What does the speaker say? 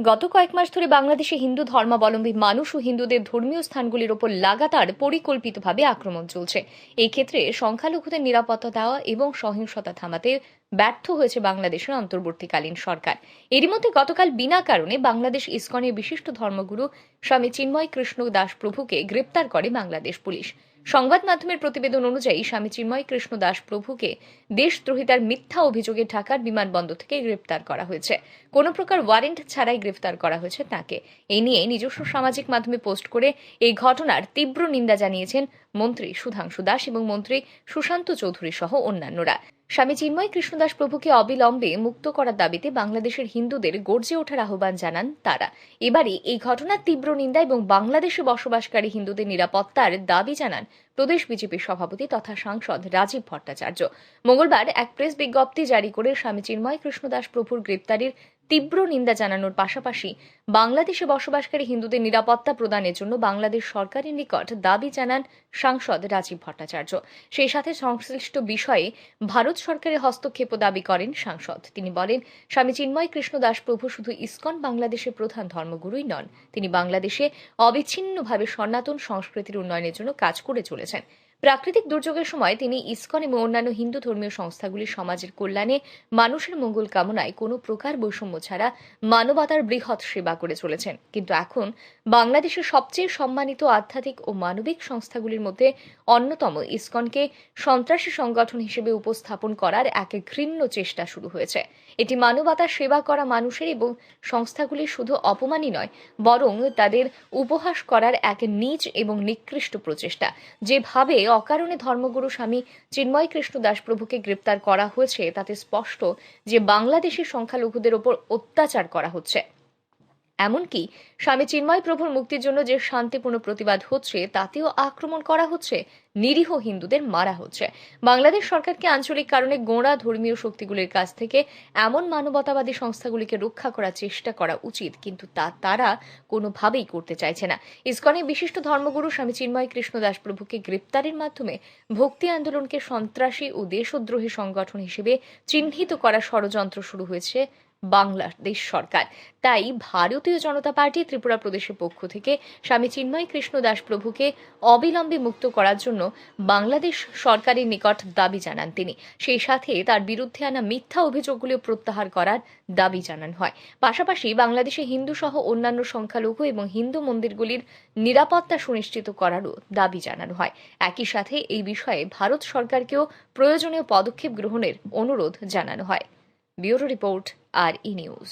গত কয়েক মাস ধরে বাংলাদেশে হিন্দু ধর্মাবলম্বী মানুষ ও হিন্দুদের ধর্মীয় স্থানগুলির ওপর লাগাতার পরিকল্পিতভাবে আক্রমণ চলছে। এই ক্ষেত্রে সংখ্যালঘুদের নিরাপত্তা দেওয়া এবং সহিংসতা থামাতে ব্যর্থ হয়েছে বাংলাদেশের অন্তর্বর্তীকালীন সরকার। এরই মধ্যে গতকাল বিনা কারণে বাংলাদেশ ইসকনের বিশিষ্ট ধর্মগুরু স্বামী চিন্ময় কৃষ্ণ দাস প্রভুকে গ্রেপ্তার করে বাংলাদেশ পুলিশ। সংবাদ মাধ্যমের প্রতিবেদন অনুযায়ী, স্বামী চিন্ময় কৃষ্ণ দাস প্রভুকে দেশদ্রোহিতার মিথ্যা অভিযোগে ঢাকার বিমানবন্দর থেকে গ্রেপ্তার করা হয়েছে। কোনো প্রকার ওয়ারেন্ট ছাড়াই গ্রেফতার করা হয়েছে তাকে। এই নিয়ে নিজস্ব সামাজিক মাধ্যমে পোস্ট করে এই ঘটনার তীব্র নিন্দা জানিয়েছেন মন্ত্রী সুধাংশু দাস এবং মন্ত্রী সুশান্ত চৌধুরী সহ অন্যান্যরা। স্বামী চিন্ময় কৃষ্ণদাস প্রভুকে অবিলম্বে মুক্ত করার দাবিতে বাংলাদেশের হিন্দুদের গর্জে ওঠার আহ্বান জানান তারা। এবারই এই ঘটনার তীব্র নিন্দা এবং বাংলাদেশে বসবাসকারী হিন্দুদের নিরাপত্তার দাবি জানান প্রদেশ বিজেপির সভাপতি তথা সাংসদ রাজীব ভট্টাচার্য। মঙ্গলবার এক প্রেস বিজ্ঞপ্তি জারি করে স্বামী চিন্ময় কৃষ্ণদাস প্রভুর গ্রেপ্তারির তীব্র নিন্দা জানানোর পাশাপাশি বাংলাদেশে বসবাসকারী হিন্দুদের নিরাপত্তা প্রদানের জন্য বাংলাদেশ সরকারের নিকট দাবি জানান সাংসদ রাজীব ভট্টাচার্য। সেই সাথে সংশ্লিষ্ট বিষয়ে ভারত সরকারের হস্তক্ষেপও দাবি করেন সাংসদ। তিনি বলেন, স্বামী চিন্ময় কৃষ্ণ দাস প্রভু শুধু ইসকন বাংলাদেশের প্রধান ধর্মগুরুই নন, তিনি বাংলাদেশে অবিচ্ছিন্নভাবে সনাতন সংস্কৃতির উন্নয়নের জন্য কাজ করে চলেছেন। প্রাকৃতিক দুর্যোগের সময় তিনি ইসকন এবং অন্যান্য হিন্দু ধর্মীয় সংস্থাগুলির সমাজের কল্যাণে মানুষের মঙ্গল কামনায় কোনো প্রকার বৈষম্য ছাড়া মানবতার বৃহৎ সেবা করে চলেছেন। কিন্তু এখন বাংলাদেশের সবচেয়ে সম্মানিত আধ্যাত্মিক ও মানবিক সংস্থাগুলির মধ্যে অন্যতম ইসকনকে সন্ত্রাসী সংগঠন হিসেবে উপস্থাপন করার এক ঘৃণ্য চেষ্টা শুরু হয়েছে। এটি মানবতার সেবা করা মানুষের এবং সংস্থাগুলির শুধু অপমানই নয়, বরং তাদের উপহাস করার এক নিজ এবং নিকৃষ্ট প্রচেষ্টা, যেভাবে অকারণে ধর্মগুরু স্বামী চিন্ময় কৃষ্ণ দাস প্রভুকে গ্রেপ্তার করা হয়েছে। তাতে স্পষ্ট যে বাংলাদেশের সংখ্যালঘুদের ওপর অত্যাচার করা হচ্ছে। এমনকি স্বামী চিন্ময় প্রভুর মুক্তির জন্য যে শান্তিপূর্ণ প্রতিবাদ হচ্ছে, তাতেও আক্রমণ করা হচ্ছে, নিরীহ হিন্দুদের মারা হচ্ছে। বাংলাদেশ সরকারকে আঞ্চলিক কারণে গোঁড়া ধর্মীয় শক্তিগুলির কাছ থেকে এমন মানবতাবাদী সংস্থাগুলিকে রক্ষা করার চেষ্টা করা উচিত, কিন্তু তা তারা কোনোভাবেই করতে চাইছে না। ইসকনের বিশিষ্ট ধর্মগুরু স্বামী চিন্ময় কৃষ্ণ দাস প্রভুকে গ্রেপ্তারের মাধ্যমে ভক্তি আন্দোলনকে সন্ত্রাসী ও দেশদ্রোহী সংগঠন হিসেবে চিহ্নিত করা ষড়যন্ত্র শুরু হয়েছে বাংলাদেশ সরকার। তাই ভারতীয় জনতা পার্টি ত্রিপুরা প্রদেশের পক্ষ থেকে স্বামী চিন্ময় কৃষ্ণ দাস প্রভুকে অবিলম্বে মুক্ত করার জন্য বাংলাদেশ সরকারের নিকট দাবি জানান তিনি। সেই সাথে তার বিরুদ্ধে আনা মিথ্যা অভিযোগগুলিও প্রত্যাহার করার দাবি জানান হয়। পাশাপাশি বাংলাদেশে হিন্দু সহ অন্যান্য সংখ্যালঘু এবং হিন্দু মন্দিরগুলির নিরাপত্তা সুনিশ্চিত করারও দাবি জানানো হয়। একই সাথে এই বিষয়ে ভারত সরকারকেও প্রয়োজনীয় পদক্ষেপ গ্রহণের অনুরোধ জানানো হয়। Bureau report আর ই নিউজ